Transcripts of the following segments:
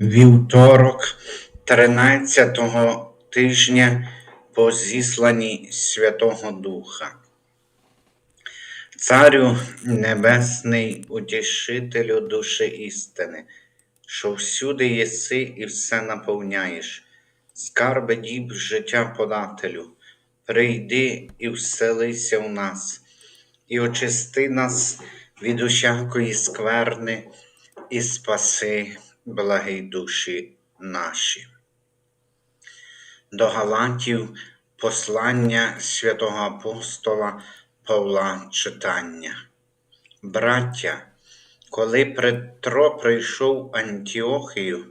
Вівторок 13-го тижня по зісланні Святого Духа. Царю Небесний, утішителю душі істини, що всюди єси і все наповняєш, скарби діб життя подателю, прийди і вселися в нас, і очисти нас від усякої скверни, і спаси благі душі наші. До Галатів послання святого апостола Павла читання. Браття, коли Петро прийшов Антіохію,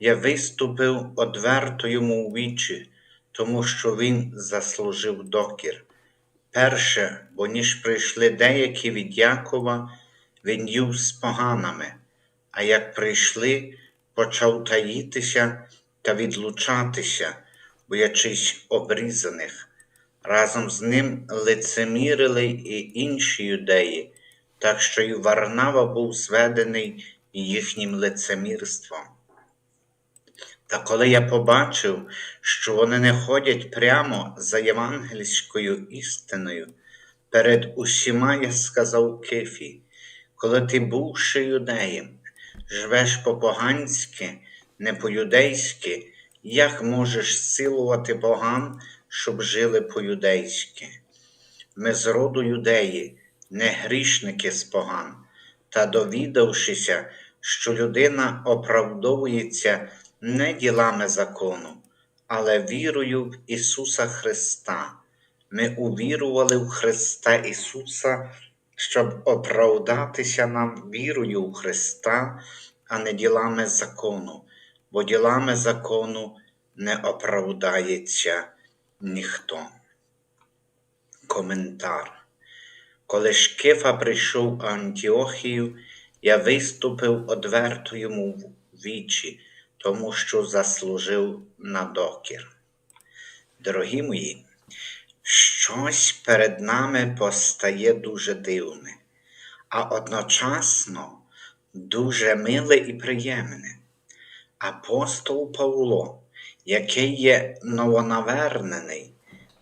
я виступив одверто йому у вічі, тому що він заслужив докір. Перше, бо ніж прийшли деякі від Якова, він їв з поганами, а як прийшли, почав таїтися та відлучатися, боячись обрізаних. Разом з ним лицемірили і інші юдеї, так що і Варнава був зведений їхнім лицемірством. Та коли я побачив, що вони не ходять прямо за євангельською істиною, перед усіма я сказав Кифі, коли ти, бувши юдеєм, живеш по-поганськи, не по-юдейськи, як можеш силувати поган, щоб жили по-юдейськи? Ми з роду юдеї, не грішники з поган, та довідавшися, що людина оправдовується не ділами закону, але вірою в Ісуса Христа. Ми увірували в Христа Ісуса, щоб оправдатися нам вірою в Христа, а не ділами закону, бо ділами закону не оправдається ніхто. Коментар. Коли Шкифа прийшов в Антіохію, я виступив одверто йому в вічі, тому що заслужив на докір. Дорогі мої, щось перед нами постає дуже дивне, а одночасно дуже миле і приємне. Апостол Павло, який є новонавернений,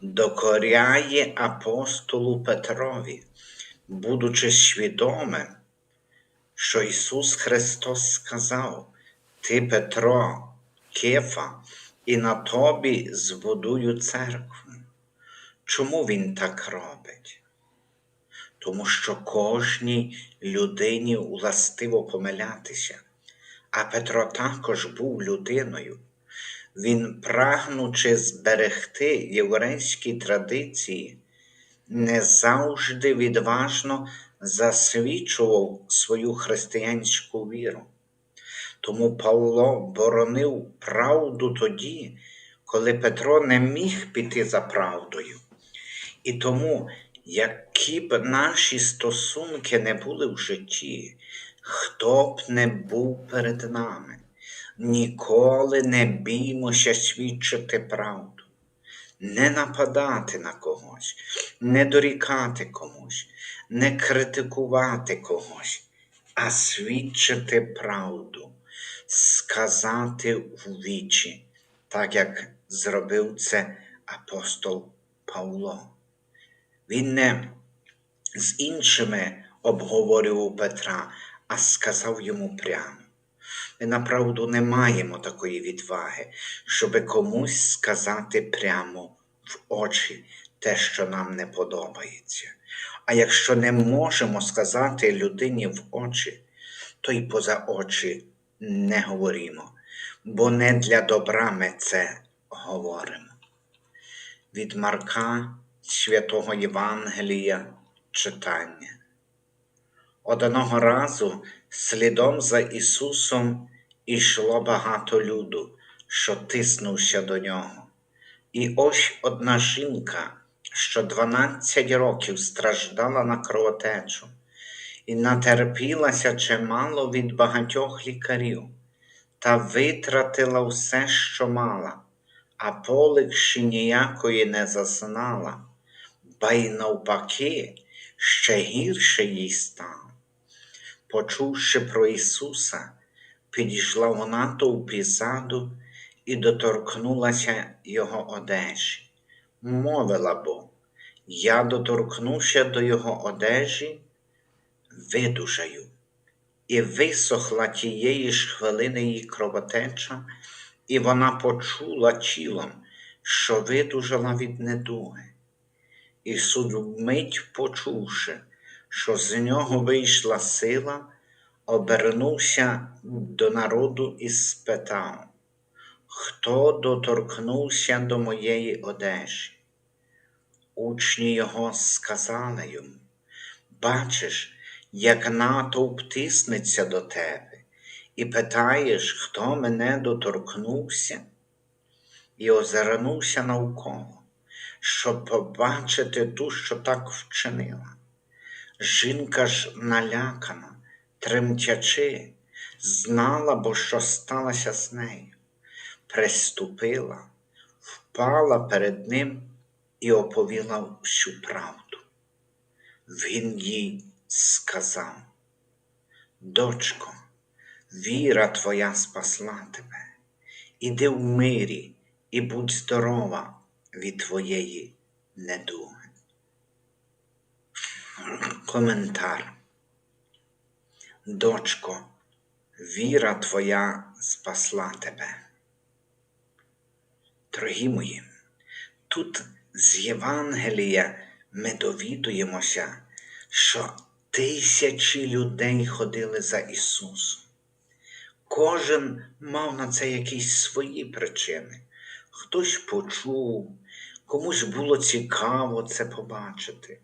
докоряє апостолу Петрові, будучи свідомим, що Ісус Христос сказав: Ти, Петро, Кефа, і на тобі збудую церкву. Чому Він так робить? Тому що кожній людині властиво помилятися, а Петро також був людиною. Він, прагнучи зберегти єврейські традиції, не завжди відважно засвідчував свою християнську віру. Тому Павло боронив правду тоді, коли Петро не міг піти за правдою. І тому, які б наші стосунки не були в житті, хто б не був перед нами, ніколи не біймося свідчити правду, не нападати на когось, не дорікати комусь, не критикувати когось, а свідчити правду, сказати в вічі, так як зробив це апостол Павло. Він не з іншими обговорював Петра, а сказав йому прямо. Ми направду не маємо такої відваги, щоби комусь сказати прямо в очі те, що нам не подобається. А якщо не можемо сказати людині в очі, то й поза очі не говоримо, бо не для добра ми це говоримо. Від Марка Святого Євангелія читання. Одного разу слідом за Ісусом ішло багато люду, що тиснувся до нього. І ось одна жінка, що дванадцять років страждала на кровотечу, і натерпілася чимало від багатьох лікарів, та витратила все, що мала, а полегші ніякої не зазнала, ба й навпаки, ще гірше їй стало. Почувши про Ісуса, підійшла у натовпі ззаду і доторкнулася його одежі. Мовила бо, я доторкнувся до його одежі, видужаю. І висохла тієї ж хвилини її кровотеча, і вона почула тілом, що видужала від недуги. Ісус, вмить почувши, що з нього вийшла сила, обернувся до народу і спитав, хто доторкнувся до моєї одежі? Учні його сказали йому, бачиш, як натовп тиснеться до тебе, і питаєш, хто мене доторкнувся, і озирнувся навколо, щоб побачити ту, що так вчинила. Жінка ж налякана, тремтячи, знала, бо що сталося з нею, приступила, впала перед ним і оповіла всю правду. Він їй сказав, дочко, віра твоя спасла тебе, іди в мирі і будь здорова від твоєї недуги. Коментар. Дочко, віра твоя спасла тебе. Дорогі мої, тут з Євангелія ми довідуємося, що тисячі людей ходили за Ісусом. Кожен мав на це якісь свої причини. Хтось почув, комусь було цікаво це побачити,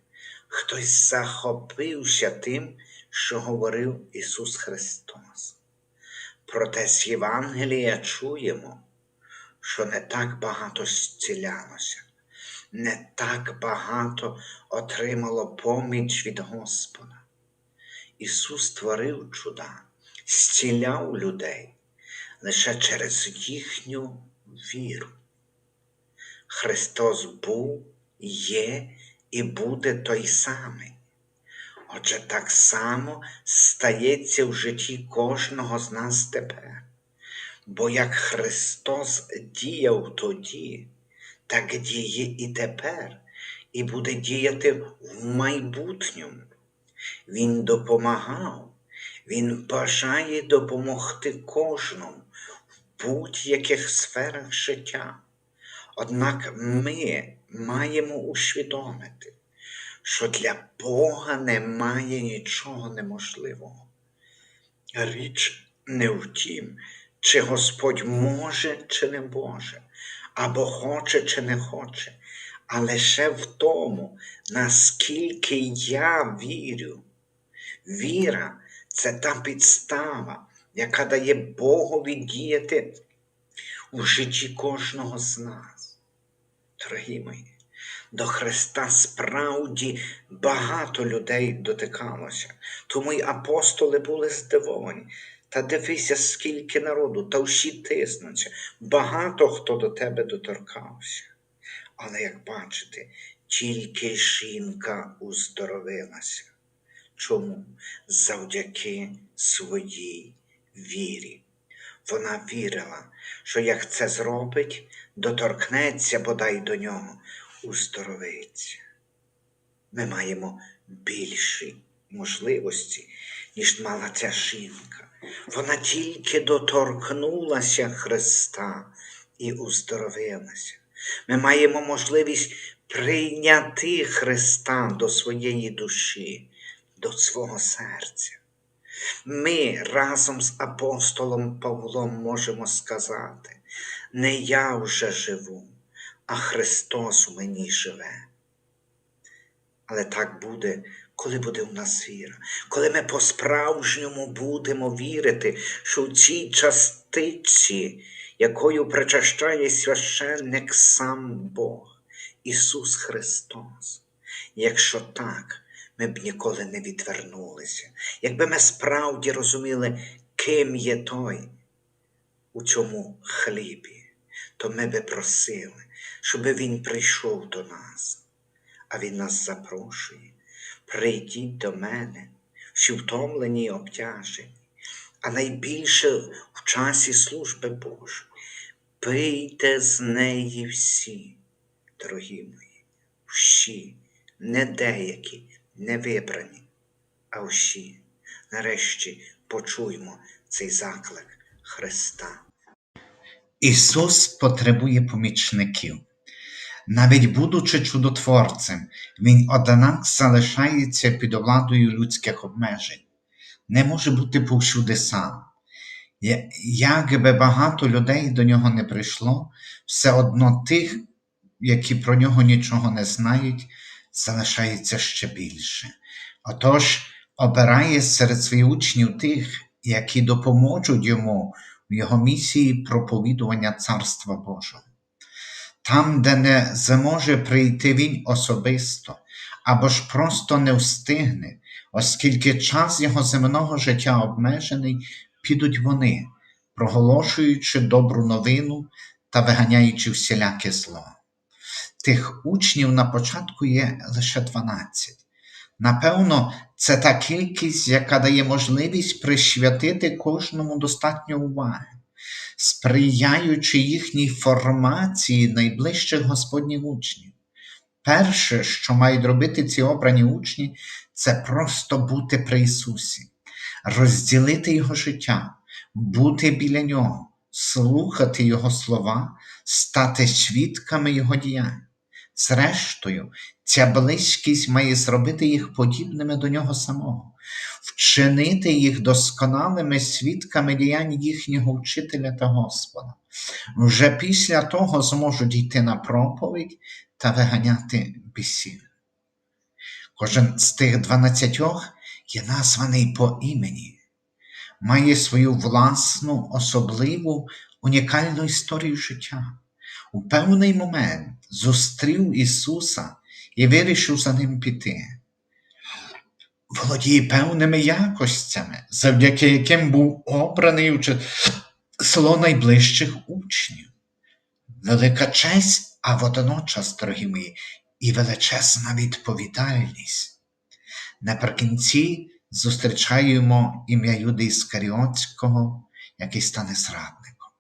хтось захопився тим, що говорив Ісус Христос. Проте з Євангелія чуємо, що не так багато зцілялося, не так багато отримало поміч від Господа. Ісус творив чуда, зціляв людей лише через їхню віру. Христос був, є і буде той самий. Отже, так само стається в житті кожного з нас тепер. Бо як Христос діяв тоді, так діє і тепер, і буде діяти в майбутньому. Він допомагав, Він бажає допомогти кожному в будь-яких сферах життя. Однак ми маємо усвідомити, що для Бога немає нічого неможливого. Річ не в тім, чи Господь може, чи не може, або хоче, чи не хоче, а лише в тому, наскільки я вірю. Віра це та підстава, яка дає Богові діяти у житті кожного з нас. Дорогі мої, до Христа справді багато людей дотикалося, тому й апостоли були здивовані. Та дивися, скільки народу, та всі тиснуться, багато хто до тебе доторкався. Але, як бачите, тільки жінка уздоровилася. Чому? Завдяки своїй вірі. Вона вірила, що як це зробить, доторкнеться бодай до нього, уздоровиться. Ми маємо більші можливості, ніж мала ця жінка. Вона тільки доторкнулася Христа і уздоровилася. Ми маємо можливість прийняти Христа до своєї душі, до свого серця. Ми разом з апостолом Павлом можемо сказати, не я вже живу, а Христос у мені живе. Але так буде, коли буде в нас віра, коли ми по-справжньому будемо вірити, що в цій частиці, якою причащає священник сам Бог, Ісус Христос. Якщо так, ми б ніколи не відвернулися, якби ми справді розуміли, ким є той у цьому хлібі, то ми би просили, щоб Він прийшов до нас, а Він нас запрошує. Прийдіть до мене, всі втомлені й обтяжені, а найбільше в часі служби Божої. Пийте з неї всі, дорогі мої, всі, не деякі, не вибрані, а всі. Нарешті почуймо цей заклик Христа. Ісус потребує помічників. Навіть будучи чудотворцем, Він однак залишається під владою людських обмежень, не може бути повсюди сам. Як би багато людей до нього не прийшло, все одно тих, які про нього нічого не знають, залишається ще більше. Отож, обирає серед своїх учнів тих, які допоможуть йому в його місії проповідування Царства Божого. Там, де не зможе прийти він особисто, або ж просто не встигне, оскільки час його земного життя обмежений, підуть вони, проголошуючи добру новину та виганяючи всіляке зло. Тих учнів на початку є лише 12. Напевно, це та кількість, яка дає можливість присвятити кожному достатньо уваги, сприяючи їхній формації найближчих Господніх учнів. Перше, що мають робити ці обрані учні, це просто бути при Ісусі, розділити Його життя, бути біля Нього, слухати Його слова, стати свідками Його діянь. Зрештою, ця близькість має зробити їх подібними до нього самого, вчинити їх досконалими свідками діянь їхнього вчителя та Господа. Вже після того зможуть йти на проповідь та виганяти бісів. Кожен з тих дванадцятьох є названий по імені, має свою власну, особливу, унікальну історію життя. У певний момент зустрів Ісуса і вирішив за ним піти. Володіє певними якостями, завдяки яким був обраний у число найближчих учнів. Велика честь, а водночас, дорогі мої, і величезна відповідальність. Наприкінці зустрічаємо ім'я Юди Іскаріотського, який стане зрадником.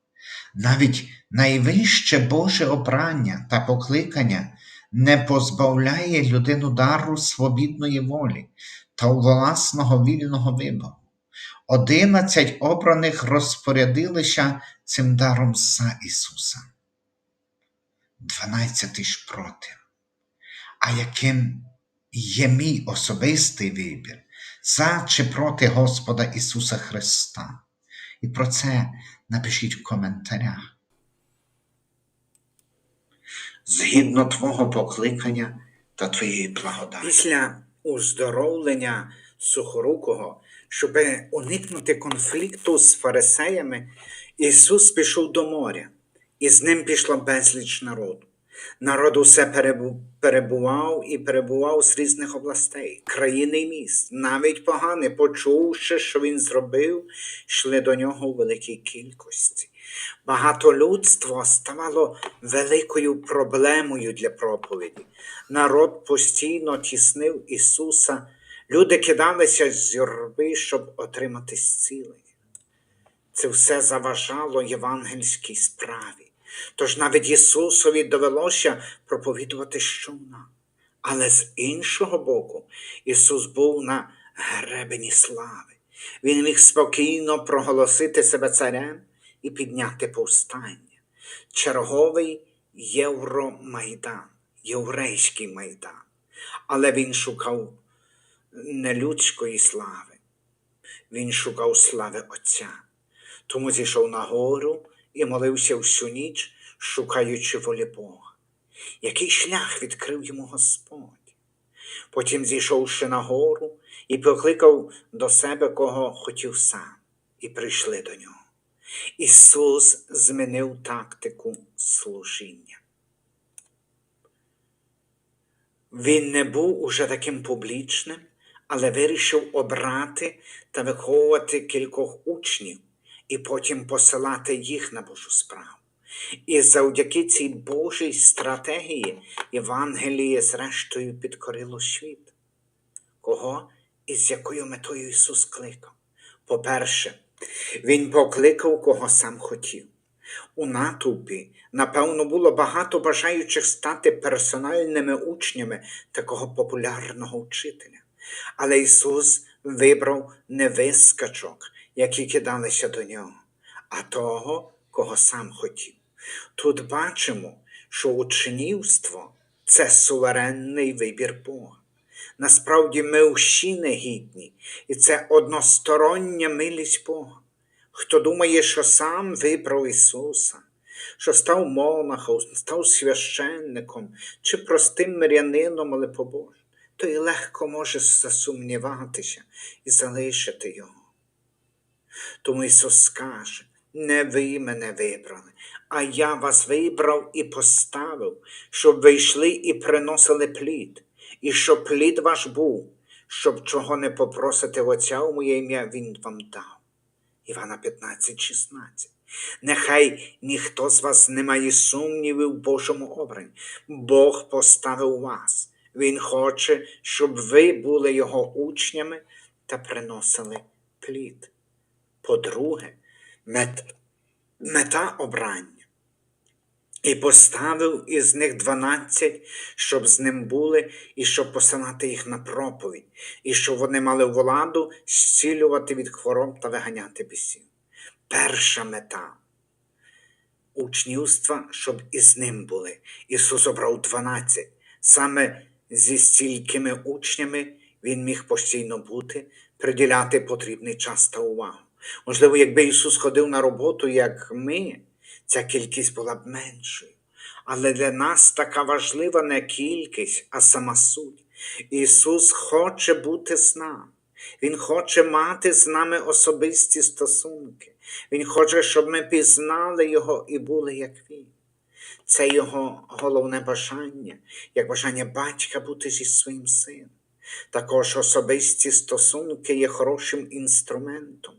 Навіть найвище Боже обрання та покликання не позбавляє людину дару свобідної волі та власного вільного вибору. Одинадцять обраних розпорядилися цим даром за Ісуса. Дванадцятий ж проти. А яким є мій особистий вибір за чи проти Господа Ісуса Христа? І про це напишіть в коментарях. Згідно Твого покликання та Твоєї благодаті. Після уздоровлення сухорукого, щоб уникнути конфлікту з фарисеями, Ісус пішов до моря, і з ним пішло безліч народу. Народ усе перебував і перебував з різних областей, країни і міст. Навіть погани, почувши, що він зробив, йшли до нього у великій кількості. Багатолюдство ставало великою проблемою для проповіді. Народ постійно тіснив Ісуса, люди кидалися з юрби, щоб отримати зцілення. Це все заважало євангельській справі. Тож навіть Ісусові довелося проповідувати щодня. Але з іншого боку, Ісус був на гребені слави. Він міг спокійно проголосити себе царем і підняти повстання. Черговий Євромайдан, єврейський майдан. Але він шукав не людської слави, він шукав слави Отця. Тому зійшов на гору і молився всю ніч, шукаючи волі Бога. Який шлях відкрив йому Господь? Потім зійшов ще на гору і покликав до себе, кого хотів сам, і прийшли до нього. Ісус змінив тактику служіння. Він не був уже таким публічним, але вирішив обрати та виховувати кількох учнів і потім посилати їх на Божу справу. І завдяки цій Божій стратегії Євангеліє зрештою підкорило світ. Кого і з якою метою Ісус кликав? По-перше, Він покликав, кого сам хотів. У натовпі, напевно, було багато бажаючих стати персональними учнями такого популярного вчителя. Але Ісус вибрав не вискачок, які кидалися до нього, а того, кого сам хотів. Тут бачимо, що учнівство це суверенний вибір Бога. Насправді ми всі негідні, і це одностороння милість Бога. Хто думає, що сам вибрав Ісуса, що став монахом, став священником чи простим мирянином, але побожним, той легко може засумніватися і залишити Його. Тому Ісус скаже, не ви мене вибрали, а я вас вибрав і поставив, щоб ви йшли і приносили плід, і щоб плід ваш був, щоб чого не попросите в Отця у моє ім'я, Він вам дав. Івана 15, 16. Нехай ніхто з вас не має сумнівів в Божому обранні. Бог поставив вас. Він хоче, щоб ви були Його учнями та приносили плід. По-друге, мет, мета обрання. І поставив із них дванадцять, щоб з ним були, і щоб посилати їх на проповідь, і щоб вони мали владу зцілювати від хвороб та виганяти бісів. Перша мета учнівства, щоб із ним були. Ісус обрав дванадцять. Саме зі стількими учнями Він міг постійно бути, приділяти потрібний час та увагу. Можливо, якби Ісус ходив на роботу, як ми, ця кількість була б меншою. Але для нас така важлива не кількість, а сама суть. Ісус хоче бути з нами. Він хоче мати з нами особисті стосунки. Він хоче, щоб ми пізнали Його і були як Він. Це Його головне бажання, як бажання батька бути зі своїм сином. Також особисті стосунки є хорошим інструментом,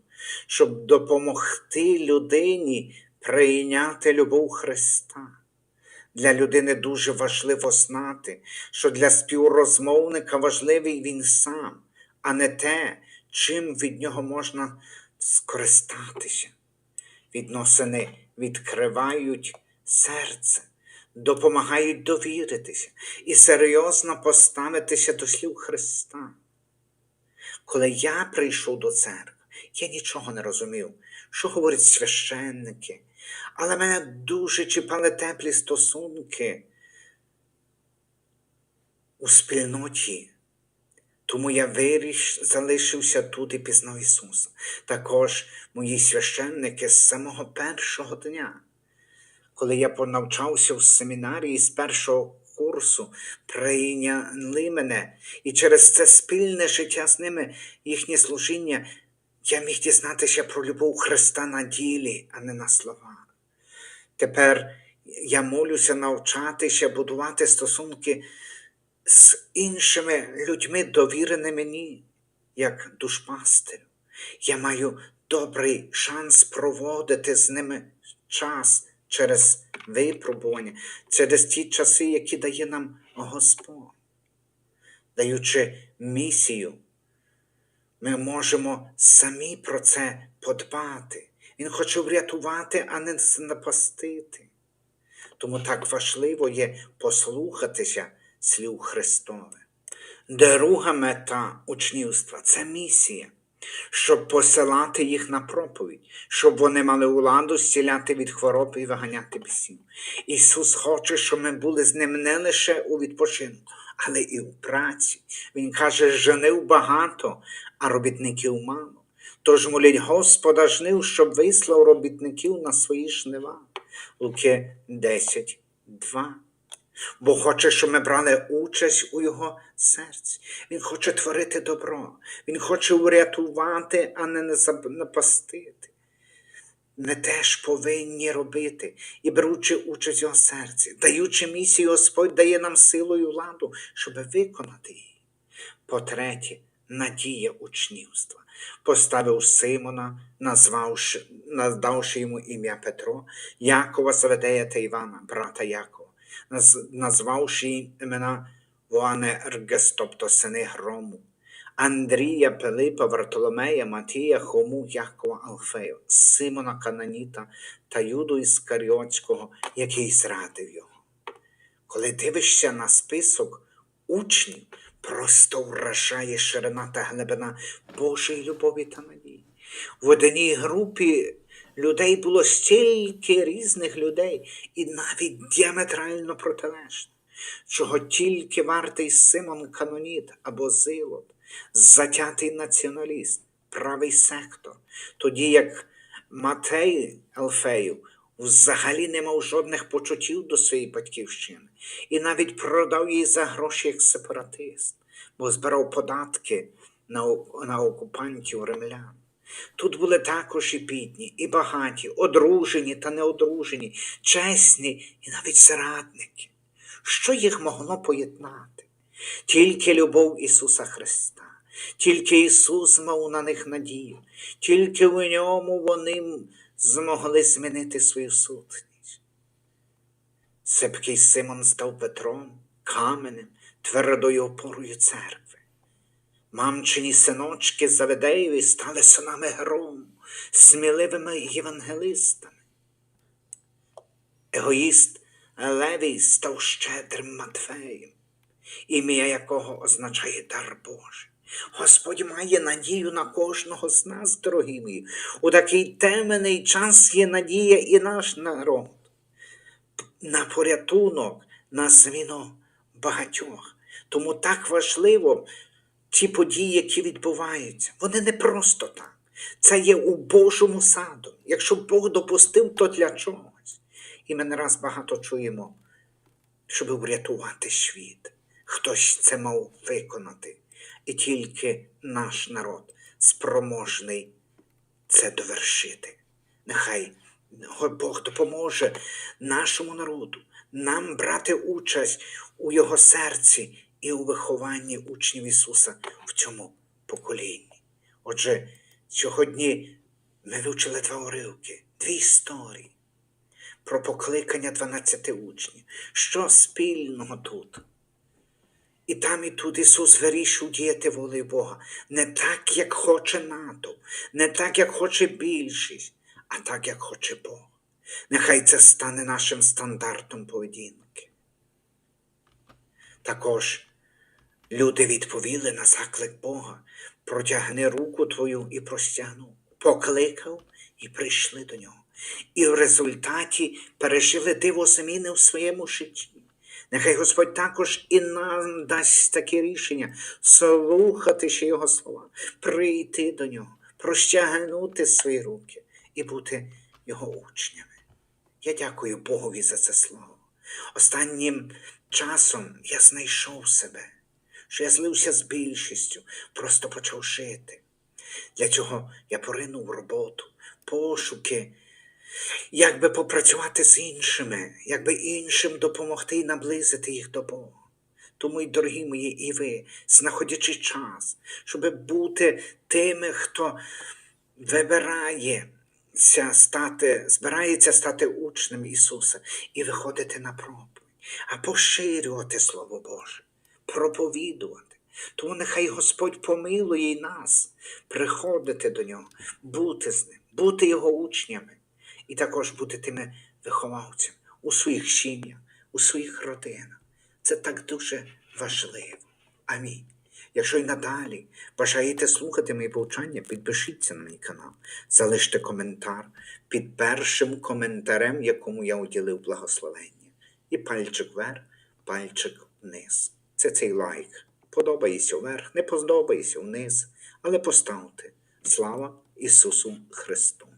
щоб допомогти людині прийняти любов Христа. Для людини дуже важливо знати, що для співрозмовника важливий він сам, а не те, чим від нього можна скористатися. Відносини відкривають серце, допомагають довіритися і серйозно поставитися до слів Христа. Коли я прийшов до церкви, я нічого не розумів, що говорять священники, але мене дуже чіпали теплі стосунки у спільноті. Тому я виріш, залишився тут і пізнав Ісуса. Також мої священники з самого першого дня, коли я понавчався в семінарії з першого курсу, прийняли мене, і через це спільне життя з ними, їхнє служіння, я міг дізнатися про любов Христа на ділі, а не на словах. Тепер я молюся навчатися будувати стосунки з іншими людьми, довіреними мені, як душпастирю. Я маю добрий шанс проводити з ними час через випробування, через ті часи, які дає нам Господь. Даючи місію, ми можемо самі про це подбати. Він хоче врятувати, а не напастити. Тому так важливо є послухатися слів Христове. Друга мета учнівства це місія, щоб посилати їх на проповідь, щоб вони мали владу зціляти від хвороб і виганяти бісів. Ісус хоче, щоб ми були з ним не лише у відпочинку, але і у праці. Він каже, женив багато, а робітників мало. Тож моліть Господа жнив, щоб вислав робітників на свої жнива. Луки 10, 2. Бо хоче, щоб ми брали участь у Його серці. Він хоче творити добро, Він хоче врятувати, а не напастити. Ми теж повинні робити і беручи участь в його серці, даючи місію, Господь дає нам силу і владу, щоб виконати її. По-третє, надія учнівства. Поставив Симона, назвавши, надавши йому ім'я Петро, Якова Заведея та Івана, брата Якова, наз, назвавши їм імена Воане Ергес, тобто сини грому. Андрія, Пилипа, Вартоломея, Матія, Хому, Якова, Алфею, Симона Кананіта та Юду Іскаріотського, який зрадив його. Коли дивишся на список учнів, просто вражає ширина та глибина Божої любові та надії. В одній групі людей було стільки різних людей і навіть діаметрально протилежних, чого тільки вартий Симон Каноніт або Зилот, затятий націоналіст, правий сектор, тоді як Матей Алфею взагалі не мав жодних почуттів до своєї батьківщини і навіть продав її за гроші як сепаратист, бо збирав податки на, на окупантів римлян. Тут були також і бідні, і багаті, одружені та неодружені, чесні і навіть зрадники. Що їх могло поєднати? Тільки любов Ісуса Христа, тільки Ісус мав на них надію, тільки в ньому вони змогли змінити свою сутність. Сепкий Симон став Петром, каменем, твердою опорою церкви. Мамчині синочки Заведеєві стали синами грому, сміливими євангелистами. Егоїст Левій став щедрим Матфеєм, ім'я якого означає дар Божий. Господь має надію на кожного з нас, дорогі мої. У такий темний час є надія і наш народ на порятунок, на зміну багатьох. Тому так важливо ті події, які відбуваються. Вони не просто так. Це є у Божому саду. Якщо Бог допустив, то для чогось. І ми не раз багато чуємо, щоб врятувати світ. Хтось це мав виконати. І тільки наш народ спроможний це довершити. Нехай Бог допоможе нашому народу, нам брати участь у Його серці і у вихованні учнів Ісуса в цьому поколінні. Отже, сьогодні ми вивчили два уривки, дві історії про покликання 12 учнів. Що спільного тут? І там і тут Ісус вирішив діяти волею Бога не так, як хоче НАТО, не так, як хоче більшість, а так, як хоче Бог. Нехай це стане нашим стандартом поведінки. Також люди відповіли на заклик Бога протягни руку твою і простягнув, покликав і прийшли до нього. І в результаті пережили диво зміни в своєму житті. Нехай Господь також і нам дасть таке рішення слухати ще Його слова, прийти до нього, простягнути свої руки і бути Його учнями. Я дякую Богові за це слово. Останнім часом я знайшов себе, що я злився з більшістю, просто почав жити. Для цього я поринув роботу, пошуки, як би попрацювати з іншими, як би іншим допомогти і наблизити їх до Бога. Тому, й дорогі мої, і ви, знаходячи час, щоб бути тими, хто вибирається стати, збирається стати учнем Ісуса і виходити на проповідь, а поширювати Слово Боже, проповідувати. Тому нехай Господь помилує й нас приходити до Нього, бути з Ним, бути Його учнями і також бути тими виховавцями у своїх сім'ях, у своїх родинах. Це так дуже важливо. Амінь. Якщо й надалі бажаєте слухати мої повчання, підпишіться на мій канал, залиште коментар під першим коментарем, якому я уділив благословення. І пальчик вверх, пальчик вниз. Це цей лайк. Подобається вверх, не подобається вниз, але поставте. Слава Ісусу Христу!